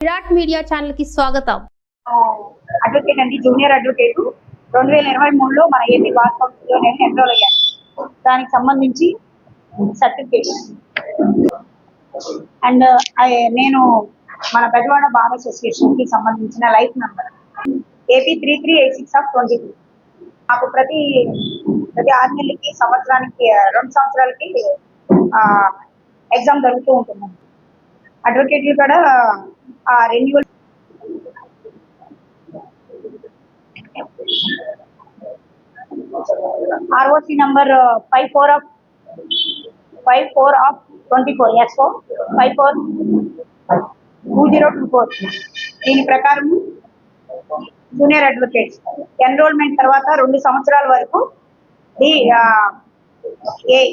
Virat media ఛానల్కి స్వాగతం advocate అండి జూనియర్ అడ్వకేట్. రెండు వేల ఇరవై మూడులో మన ఏపీ బార్ కౌన్సిల్లో నేను ఎన్రోల్ అయ్యాను. దానికి సంబంధించి సర్టిఫికేట్ అండ్ నేను మన పెద్దవాడ బార్ అసోసియేషన్కి సంబంధించిన life member AP three three eight six of twenty three మాకు ప్రతి ప్రతి ఆరు నెలలకి సంవత్సరానికి రెండు సంవత్సరాలకి ఎగ్జామ్ జరుగుతూ ఉంటుంది అడ్వకేట్లు కూడా renewal ROC number five four of five four of twenty four S four five four two zero two four దీని ప్రకారం జూనియర్ అడ్వకేట్స్ ఎన్రోల్మెంట్ తర్వాత రెండు సంవత్సరాల వరకు the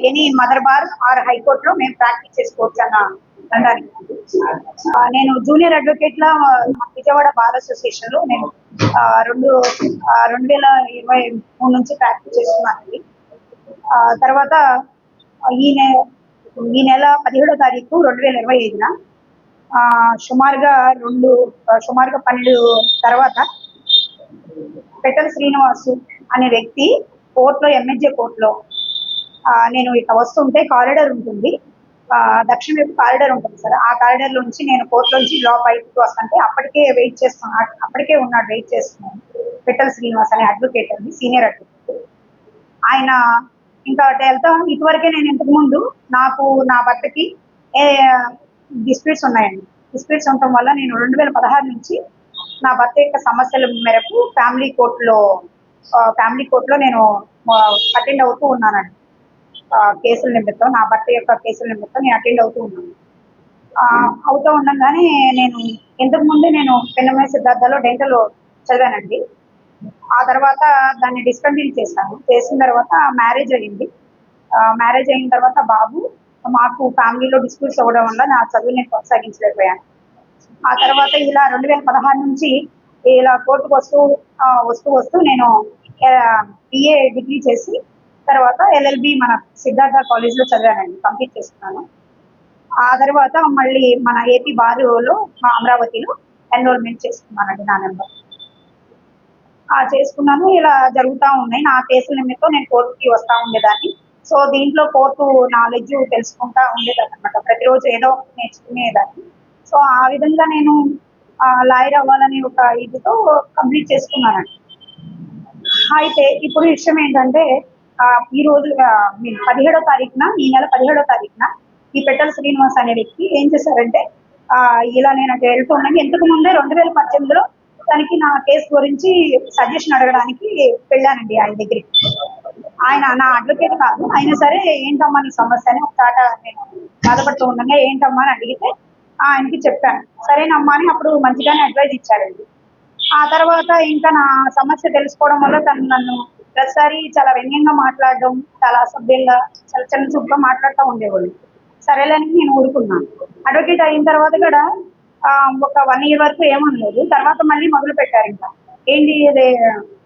any mother bar or హైకోర్టులో మేము ప్రాక్టీస్ చేసుకోవచ్చు అన్న అనడానికి నేను జూనియర్ అడ్వకేట్ లా విజయవాడ బార్ అసోసియేషన్లో నేను రెండు రెండు వేల ఇరవై మూడు నుంచి ప్రాక్టీస్ చేస్తున్నానండి. తర్వాత ఈ నె ఈ నెల పదిహేడో తారీఖు రెండు వేల ఇరవై ఐదున సుమారుగా రెండు సుమారుగా పన్నెండు తర్వాత పెటల్ శ్రీనివాసు అనే వ్యక్తి కోర్టులో ఎంఎస్జే కోర్టులో నేను ఇట్లా వస్తుంటే కారిడార్ ఉంటుంది. దక్షిణ వైపు కారిడార్ ఉంటుంది సార్. ఆ కారిడర్ నుంచి నేను కోర్టు నుంచి లా బయటకు వస్తుంటే అప్పటికే వెయిట్ చేస్తున్నాను అప్పటికే ఉన్నాడు వెయిట్ చేస్తున్నాను పిట్టల శ్రీనివాస్ అనే అడ్వకేట్ అండి సీనియర్ అడ్వకేట్ ఆయన ఇంకా వెళ్తాం. ఇటువరకే నేను ఇంతకు ముందు నాకు నా భర్తకి డిస్ప్యూట్స్ ఉన్నాయండి. డిస్ప్యూట్స్ ఉండటం వల్ల నేను రెండు వేల పదహారు నుంచి నా భర్త యొక్క సమస్యల మేరకు ఫ్యామిలీ కోర్టులో ఫ్యామిలీ కోర్టులో నేను అటెండ్ అవుతూ ఉన్నానండి. కేసుల నిమిత్తం నా భర్త యొక్క కేసుల నిమిత్తం నేను అటెండ్ అవుతూ ఉన్నాను. అవుతూ ఉండగానే నేను ఇంతకుముందు నేను పెన్నమే సిద్ధార్థలో డెంటల్ చదివానండి. ఆ తర్వాత దాన్ని డిస్కంటిన్యూ చేశాను. చేసిన తర్వాత మ్యారేజ్ అయ్యింది మ్యారేజ్ అయిన తర్వాత బాబు మాకు ఫ్యామిలీలో డిస్ప్యూట్స్ అవ్వడం వల్ల నా చదువు నేను కొనసాగించలేకపోయాను. ఆ తర్వాత ఇలా రెండు వేల పదహారు నుంచి ఇలా కోర్టుకు వస్తూ వస్తూ వస్తూ నేను బిఏ డిగ్రీ చేసి తర్వాత ఎల్ఎల్బి మన సిద్ధార్థ కాలేజ్లో చదివానండి కంప్లీట్ చేస్తున్నాను ఆ తర్వాత మళ్ళీ మన ఏపీ బారులో మా అమరావతిలో ఎన్రోల్మెంట్ చేసుకున్నానండి నా నెంబర్. ఆ చేసుకున్నాను ఇలా జరుగుతూ ఉన్నాయి. నా కేసుల నిమిత్తం నేను కోర్టుకి వస్తూ ఉండేదాన్ని. సో దీంట్లో కోర్టు నాలెడ్జ్ తెలుసుకుంటా ఉండేదాన్ని అనమాట ప్రతిరోజు ఏదో నేర్చుకునేదాన్ని. సో ఆ విధంగా నేను లాయర్ అవ్వాలనే ఒక ఇదితో కంప్లీట్ చేసుకున్నానండి. అయితే ఇప్పుడు విషయం ఏంటంటే ఈ రోజు మీ- పదిహేడో తారీఖున ఈ నెల పదిహేడో తారీఖున ఈ పెట్టల శ్రీనివాస్ అనే వ్యక్తి ఏం చేశారంటే ఆ, ఇలా నేను అటు వెళ్తున్నాను ఇంతకు ముందే రెండు వేల పద్దెనిమిదిలో తనకి నా కేసు గురించి సజెషన్ అడగడానికి వెళ్ళానండి ఆయన దగ్గరికి. ఆయన నా అడ్వకేట్ కాదు. అయినా సరే ఏంటమ్మా నీ సమస్య? అని ఒకసాట నేను బాధపడుతూ ఉండగా ఏంటమ్మా? అని అడిగితే ఆయనకి చెప్పాను. సరేనమ్మా అని అప్పుడు మంచిగానే అడ్వైజ్ ఇచ్చారండి ఆ తర్వాత ఇంకా నా సమస్య తెలుసుకోవడం వల్ల తను నన్ను ప్రతిసారి చాలా వ్యంగ్యంగా మాట్లాడడం చాలా అసభ్యంగా చాలా చిన్న చూపుగా మాట్లాడుతూ ఉండేవాళ్ళు. సరేలేని నేను ఊరుకున్నాను. అడ్వకేట్ అయిన తర్వాత కూడా ఒక వన్ ఇయర్ వరకు ఏమనలేదు. తర్వాత మళ్ళీ మొదలు పెట్టారు ఇంకా ఏంటి ఇది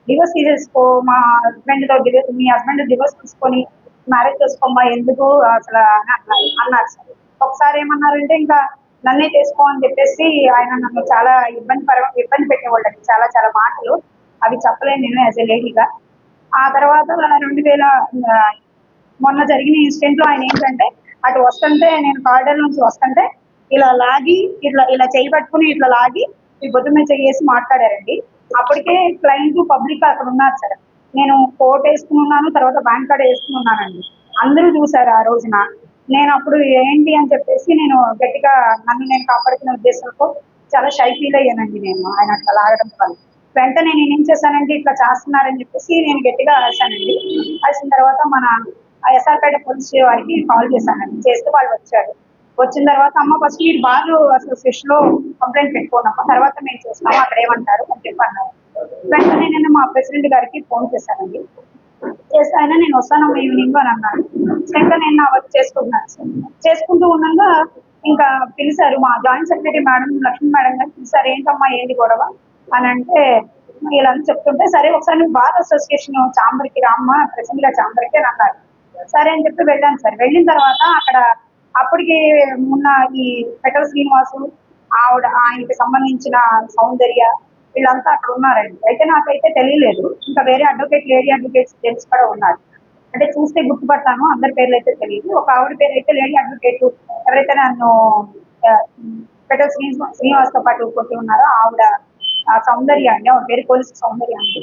డివోర్స్ తీసేసుకో మా హస్బెండ్తో మీ హస్బెండ్ డివోర్స్ తీసుకొని మ్యారేజ్ చేసుకోమ్మా ఎందుకు అసలు అన్నారు. అన్నారు సార్. ఒకసారి ఏమన్నారంటే ఇంకా నన్నే చేసుకో అని చెప్పేసి ఆయన నన్ను చాలా ఇబ్బంది పర ఇబ్బంది పెట్టేవాళ్ళకి చాలా చాలా మాటలు. అవి చెప్పలేను నేను యాజ్ ఎ లేడీగా ఆ తర్వాత రెండు వేల మొన్న జరిగిన ఇన్సిడెంట్లో ఆయన ఏంటంటే అటు వస్తుంటే నేను కారిడార్ నుంచి వస్తుంటే ఇలా లాగి ఇట్లా ఇలా చేయి పట్టుకుని ఇట్లా లాగి ఈ బొద్దు మీద చేసి మాట్లాడారండి. అప్పటికే క్లయింట్ పబ్లిక్ అక్కడ ఉన్నారు సార్. నేను కోట్ వేసుకుని ఉన్నాను తర్వాత బ్యాంక్ కార్డ్ వేసుకుని ఉన్నానండి. అందరూ చూశారు ఆ రోజున. నేను అప్పుడు ఏంటి అని చెప్పేసి నేను గట్టిగా నన్ను నేను కాపాడుకునే ఉద్దేశంతో చాలా షై ఫీల్ అయ్యానండి నేను. ఆయన అట్లా లాగడం వల్ల. వెంటనే నేను ఏం చేశానంటే ఇట్లా చేస్తున్నారని చెప్పేసి నేను గట్టిగా అరిశానండి అరిసిన తర్వాత మన ఎస్ఆర్పేట పోలీస్ వారికి కాల్ చేశానండి. చేస్తే వాళ్ళు వచ్చారు. వచ్చిన తర్వాత అమ్మ ఫస్ట్ మీరు బార్ అసోసియేషన్లో కంప్లైంట్ పెట్టుకున్నాము తర్వాత మేము చూస్తాము అక్కడ ఏమంటారు అని చెప్పి అన్నారు. వెంటనే నేను మా ప్రెసిడెంట్ గారికి ఫోన్ చేశానండి. చేస్తే ఆయన నేను వస్తాను ఈవినింగ్ అని అన్నాను ఇంకా నేను నా వర్క్ చేసుకుంటున్నాను సార్. చేసుకుంటూ ఉండగా ఇంకా పిలిచారు మా joint secretary madam Lakshmi madam garu పిలిచారు ఏంటమ్మా ఏంటి గొడవ? అని అంటే ఇలా చెప్తుంటే సరే ఒకసారి నువ్వు బార్ అసోసియేషన్ చాంబర్కి రామ్మా ప్రెసిడెంట్గా చాంబర్ అని అన్నారు. సరే అని చెప్పి వెళ్ళాను సార్. వెళ్ళిన తర్వాత అక్కడ అప్పటికి ఉన్న ఈ పెటల్ శ్రీనివాసు ఆవిడ ఆయనకి సంబంధించిన సౌందర్య వీళ్ళంతా అక్కడ ఉన్నారండి. అయితే నాకైతే తెలియలేదు. ఇంకా వేరే అడ్వకేట్ లేడీ అడ్వకేట్స్ తెలిసి కూడా ఉన్నారు. అంటే చూస్తే గుర్తుపడతాను అందరి పేర్లు అయితే తెలియదు. ఒక ఆవిడ పేరు అయితే లేడీ అడ్వకేట్ ఎవరైతే నన్ను పెటల్ శ్రీనివాస్ శ్రీనివాస్తో పాటు కొట్టి ఉన్నారో ఆవిడ ఆ సౌందర్య అండి ఆవిడ పేరు పోలీసు సౌందర్య అండి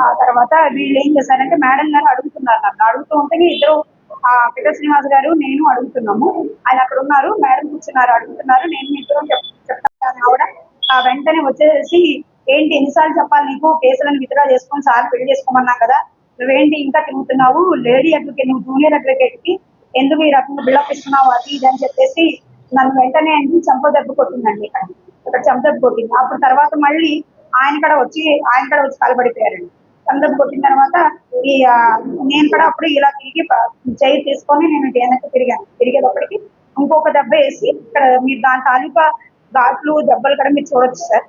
ఆ తర్వాత వీళ్ళు ఏం చేశారంటే మేడం గారు అడుగుతున్నారు నన్ను. అడుగుతూ ఉంటే ఇద్దరు ఆ పిల్ల శ్రీనివాస్ గారు నేను అడుగుతున్నాము. ఆయన అక్కడ ఉన్నారు మేడం కూర్చున్నారు అడుగుతున్నారు. నేను ఇద్దరు చెప్తాను ఆవిడ ఆ వెంటనే వచ్చేసి ఏంటి ఎన్నిసార్లు చెప్పాలి నీకు? కేసులను విత్డ్రా చేసుకొని సార్ పెళ్ళి చేసుకోమన్నా కదా. నువ్వేంటి ఇంకా తిరుగుతున్నావు? లేడీ అడ్వకేట్ నువ్వు జూనియర్ అడ్వకేట్కి ఎందుకు ఈ రకంగా బిల్డప్ ఇస్తున్నావు? అది ఇది అని చెప్పేసి నన్ను వెంటనే అండి చంప దెబ్బ కొట్టిందండి. ఇక్కడ ఇక్కడ చెంప కొట్టింది అప్పుడు తర్వాత మళ్ళీ ఆయన కూడా వచ్చి ఆయన కూడా వచ్చి కలబడిపోయారండి చెంప కొట్టిన తర్వాత ఈ నేను కూడా అప్పుడు ఇలా తిరిగి చేయి తీసుకొని నేను వెనక్కి తిరిగాను. తిరిగేటప్పటికి ఇంకొక దెబ్బ వేసి ఇక్కడ మీరు దాని తాలూకా ఘాట్లు దెబ్బలు కూడా మీరు చూడొచ్చు సార్.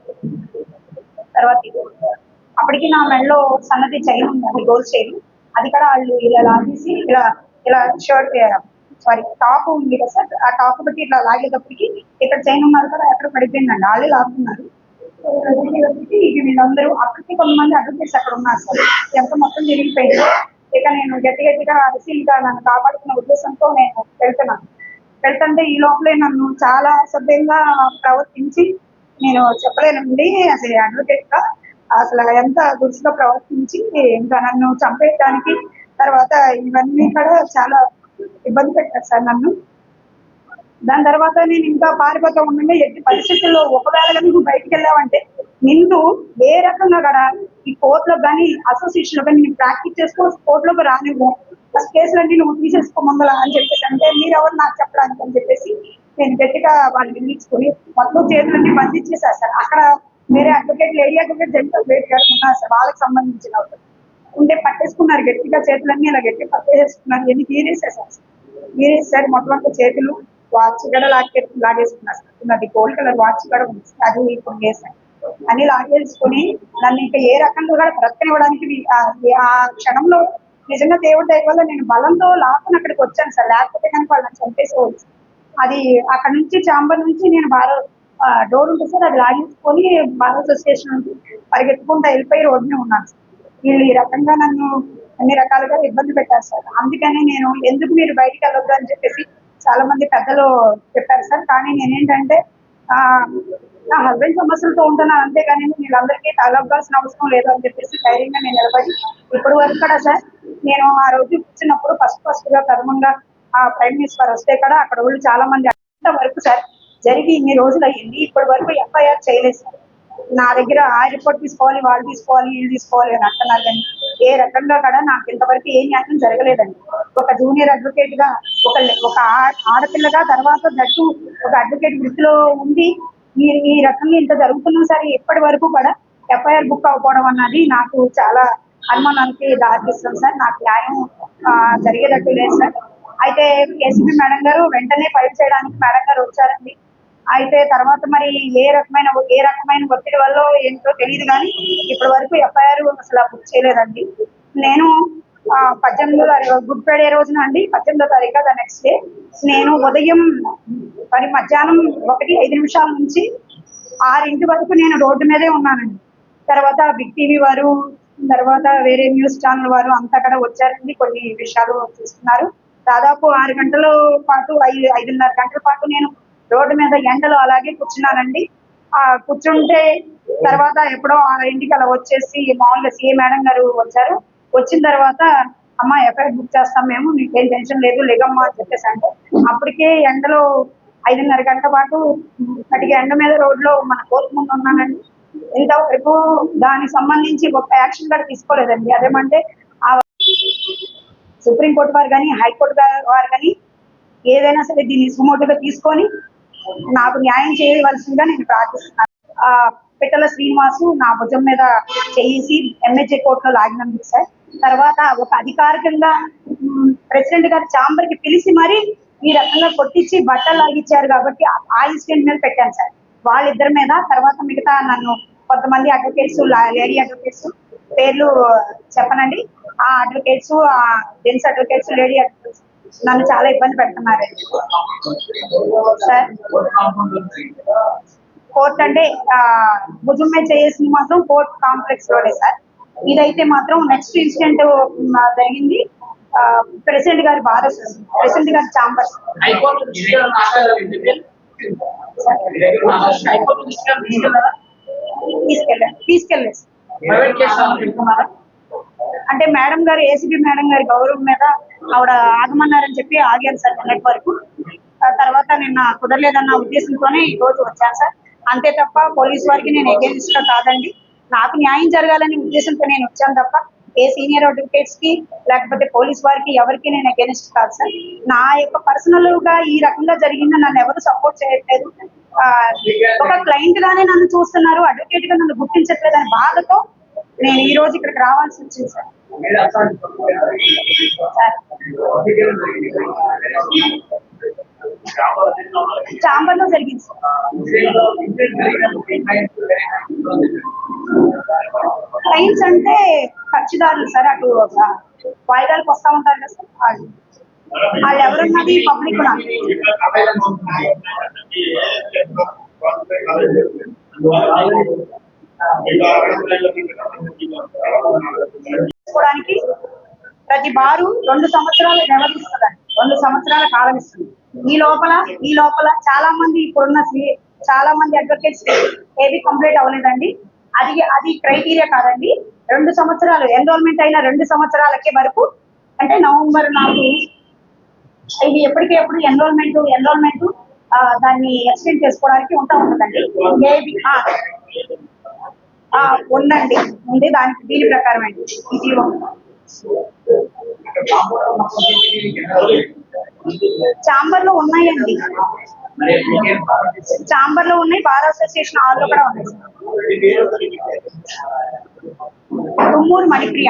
తర్వాత అప్పటికి నా మెడలో సన్నది చైన్ ఉందండి గోల్డ్ చైన్. అది కూడా వాళ్ళు ఇలా లాగేసి ఇలా ఇలా షర్ట్ సారీ టాప్ ఉంది కదా సార్ ఆ టాప్ బట్టి ఇట్లా లాగేటప్పటికి ఇక్కడ చైన్ ఉన్నారు కదా ఎక్కడ పడిపోయిందండి. వాళ్ళే లాగుతున్నారు. ఇక వీళ్ళందరూ అప్పటికి కొంతమంది అడ్వకేట్స్ అక్కడ ఉన్నారు సార్ ఎంత మొత్తం తిరిగిపోయింది ఇక నేను గట్టి గట్టిగా అరిసి ఇంకా నన్ను కాపాడుతున్న ఉద్దేశంతో నేను వెళ్తున్నాను. వెళ్తుంటే ఈ లోపలే నన్ను చాలా అసభ్యంగా ప్రవర్తించి నేను చెప్పలేనండి అసలు అడ్వకేట్గా. అసలు ఎంత దురుసుగా ప్రవర్తించి ఇంకా నన్ను చంపేయడానికి తర్వాత ఇవన్నీ కూడా చాలా ఇబ్బంది పెట్టారు సార్ నన్ను. దాని తర్వాత నేను ఇంకా పారిపోతూ ఉండగా ఎట్టి పరిస్థితుల్లో ఒకవేళ నువ్వు బయటికి వెళ్ళావంటే నిన్ను ఏ రకంగా కూడా ఈ కోర్టులో కానీ అసోసియేషన్లో కానీ నేను ప్రాక్టీస్ చేసుకో కోర్టులోకి రానివ్వు. ఫస్ట్ కేసులన్నీ నువ్వు తీసేసుకోమంగళ అని చెప్పేసి అంటే మీరెవరు నాకు చెప్పడానికి అని చెప్పేసి నేను గట్టిగా వాళ్ళు నిందించుకొని మొత్తం చేతులన్నీ బంధించేశారు సార్ అక్కడ వేరే అడ్వకేట్ లేడీ అడ్వకేట్ జనరల్ వేట్ గారు ఉన్నారు సార్. వాళ్ళకి సంబంధించిన వాళ్ళు. ఉంటే పట్టేసుకున్నారు గట్టిగా చేతులన్నీ ఇలా గట్టి పట్టేసుకున్నారు. ఎన్ని తీరేసేసారు తీరేసారు మొత్తం అంతా చేతులు వాచ్ కూడా లాగే లాగేసుకున్నారు. సార్ నాది గోల్డ్ కలర్ వాచ్ కూడా ఉంది. అది ఇప్పుడు వేసాను అన్ని లాగేసుకొని నన్ను ఇంకా ఏ రకంగా కూడా బ్రతకనివ్వడానికి ఆ- క్షణంలో నిజంగా దేవుడి దయ వల్ల నేను బలంతో లాక్కుని అక్కడికి వచ్చాను సార్. లేకపోతే కనుక వాళ్ళని చంపేసుకోవచ్చు. అది అక్కడ నుంచి చాంబర్ నుంచి నేను బాగా డోర్ ఉంటుంది సార్ అది లాగేసుకొని బాగా అసోసియేషన్ నుంచి పరిగెత్తుకుంటూ వెళ్ళిపోయి రోడ్డునే ఉన్నాను సార్. వీళ్ళు ఈ రకంగా నన్ను అన్ని రకాలుగా ఇబ్బంది పెట్టారు సార్. అందుకని నేను ఎందుకు మీరు బయటికి వెళ్ళొద్దు అని చెప్పేసి చాలా మంది పెద్దలు చెప్పారు సార్. కానీ నేనేంటంటే నా హస్బెండ్ సమస్యలతో ఉంటున్నాను. అంతేగాని వీళ్ళందరికీ తలబ్బాల్సిన అవసరం లేదు అని చెప్పేసి ధైర్యంగా నేను నిలబడి ఇప్పటి వరకు కూడా సార్ నేను ఆ రోజు కూర్చున్నప్పుడు ఫస్ట్ ఫస్ట్గా ప్రథమంగా ఆ ప్రైమ్ మినిస్టర్ వస్తే కూడా అక్కడ వాళ్ళు చాలా మంది అంత వరకు సార్ జరిగి ఇన్ని రోజులు అయ్యింది. ఇప్పటి వరకు ఎఫ్ఐఆర్ చేయలేదు సార్. నా దగ్గర ఆ రిపోర్ట్ తీసుకోవాలి వాళ్ళు తీసుకోవాలి వీళ్ళు తీసుకోవాలి అని అంటున్నారు కానీ ఏ రకంగా కూడా నాకు ఇంతవరకు ఏ న్యాయం జరగలేదండి. ఒక జూనియర్ అడ్వకేట్గా ఒక ఒక ఆడపిల్లగా తర్వాత దట్టు ఒక అడ్వకేట్ వృత్తిలో ఉండి ఈ ఈ రకంగా ఇంత జరుగుతున్నా సరే ఇప్పటి వరకు కూడా ఎఫ్ఐఆర్ బుక్ అవ్వకపోవడం అన్నది నాకు చాలా అనుమానానికి దారితీస్తుంది సార్. నాకు న్యాయం జరిగేటట్టు లేదు సార్. అయితే కేసీపీ మేడం గారు వెంటనే ఫైల్ చేయడానికి మేడం గారు వచ్చారండి. అయితే తర్వాత మరి ఏ రకమైన ఏ రకమైన ఏంటో తెలియదు కానీ ఇప్పటి వరకు ఎఫ్ఐఆర్ అసలు బుక్ చేయలేదండి. నేను పద్దెనిమిదో తారీఖు గుడ్ ఫ్రైడే రోజున అండి పద్దెనిమిదో తారీఖు ద నెక్స్ట్ డే నేను ఉదయం మరి మధ్యాహ్నం ఒకటి ఐదు నిమిషాల నుంచి ఆరింటి వరకు నేను రోడ్డు మీదే ఉన్నానండి. తర్వాత బిగ్ టీవీ వారు తర్వాత వేరే న్యూస్ ఛానల్ వారు అంతా కూడా వచ్చారండి కొన్ని విషయాలు చూస్తున్నారు. దాదాపు ఆరు గంటల పాటు ఐదు ఐదున్నర గంటల పాటు నేను రోడ్డు మీద ఎండలో అలాగే కూర్చున్నానండి. కూర్చుంటే తర్వాత ఎప్పుడో ఆ ఇంటికి అలా వచ్చేసి మామూలుగా సీఏ మేడం గారు వచ్చారు. వచ్చిన తర్వాత అమ్మ ఎఫ్ఐఆర్ బుక్ చేస్తాం మేము నీకేం టెన్షన్ లేదు లేగమ్మా అని చెప్పేసి అంటే అప్పటికే ఎండలో ఐదున్నర గంటల పాటు అడిగే ఎండ మీద రోడ్లో మన కోర్టు ముందు ఉన్నానండి. ఇంతవరకు దానికి సంబంధించి ఒక యాక్షన్ కూడా తీసుకోలేదండి. అదేమంటే ఆ సుప్రీంకోర్టు వారు కానీ హైకోర్టు వారు కానీ ఏదైనా సరే దీన్ని సుమోటుగా తీసుకొని నాకు న్యాయం చేయవలసిందిగా నేను ప్రార్థిస్తున్నాను. ఆ పిట్టల శ్రీనివాసు నా భుజం మీద చేసి ఎంహెచ్ఏ కోర్టులో లాగినందుకు సార్. తర్వాత ఒక అధికారికంగా ప్రెసిడెంట్ గారి ఛాంబర్కి పిలిచి మరి ఈ రకంగా కొట్టించి బట్టలు లాగిచ్చారు కాబట్టి ఆ- ఆ ఇన్సిడెంట్ మీద పెట్టాను సార్. వాళ్ళిద్దరి మీద తర్వాత మిగతా నన్ను కొంతమంది అడ్వకేట్స్ లేడీ అడ్వకేట్స్ పేర్లు చెప్పనండి. ఆ అడ్వకేట్స్ ఆ జెంట్స్ అడ్వకేట్స్ లేడీ అడ్వకేట్స్ నన్ను చాలా ఇబ్బంది పెడుతున్నారండి సార్ కోర్ట్ అంటే ఆ, భుజం మీద చేసింది మాత్రం కోర్ట్ కాంప్లెక్స్లోనే సార్. ఇదైతే మాత్రం నెక్స్ట్ ఇన్సిడెంట్ జరిగింది. ప్రెసిడెంట్ గారి బాధ ప్రెసిడెంట్ గారి దృష్టిలో తీసుకెళ్ళారా తీసుకెళ్ళలేదు అంటే మేడం గారు ఏసీబీ మేడం గారి గౌరవం మీద ఆవిడ ఆగమన్నారని చెప్పి ఆగాను సార్ నిన్నటి వరకు. ఆ తర్వాత నిన్న కుదరలేదన్న ఉద్దేశంతోనే ఈ రోజు వచ్చాను సార్. అంతే తప్ప పోలీస్ వారికి నేను ఎగేనిస్ట్ కాదండి. నాకు న్యాయం జరగాలనే ఉద్దేశంతో నేను వచ్చాను తప్ప ఏ సీనియర్ అడ్వకేట్స్కి లేకపోతే పోలీస్ వారికి ఎవరికి నేను అగేనిస్ట్ కాదు సార్. నా యొక్క పర్సనల్గా ఈ రకంగా జరిగింది నన్ను ఎవరు సపోర్ట్ చేయట్లేదు. ఒక క్లయింట్ గానే నన్ను చూస్తున్నారు అడ్వకేట్గా నన్ను గుర్తించట్లేదు అనే బాధతో నేను ఈ రోజు ఇక్కడికి రావాల్సి వచ్చింది సార్. చాంబర్లో జరిగింది సార్ క్లయింట్స్ అంటే కక్షిదారులు సార్ అటు ఒక వాయిదాలకు వస్తా ఉంటారు కదా సార్. వాళ్ళు. వాళ్ళు ఎవరున్నది పబ్లిక్ తీసుకోవడానికి ప్రతి బారు రెండు సంవత్సరాలు వ్యవధిస్తుందండి. రెండు సంవత్సరాల కాలం ఇస్తుంది. ఈ లోపల ఈ లోపల చాలా మంది ఇప్పుడున్న చాలా మంది అడ్వకేట్స్ ఏది కంప్లీట్ అవ్వలేదండి. అది అది క్రైటీరియా కాదండి. రెండు సంవత్సరాలు ఎన్రోల్మెంట్ అయిన రెండు సంవత్సరాలకి వరకు అంటే నవంబర్ నాకు ఇది ఎప్పటికి ఎప్పుడు ఎన్రోల్మెంట్ ఎన్రోల్మెంట్ దాన్ని ఎక్స్టెండ్ చేసుకోవడానికి ఉంటా ఉంటుందండి. ఏబి ఆ, ఉందండి. ఉంది దానికి దీని ప్రకారం అండి. ఇది చాంబర్లో ఉన్నాయండి. చాంబర్లో ఉన్నాయి. బార్ అసోసియేషన్ హాల్లో కూడా ఉన్నాయి. తుమ్మూరు మణిప్రియ.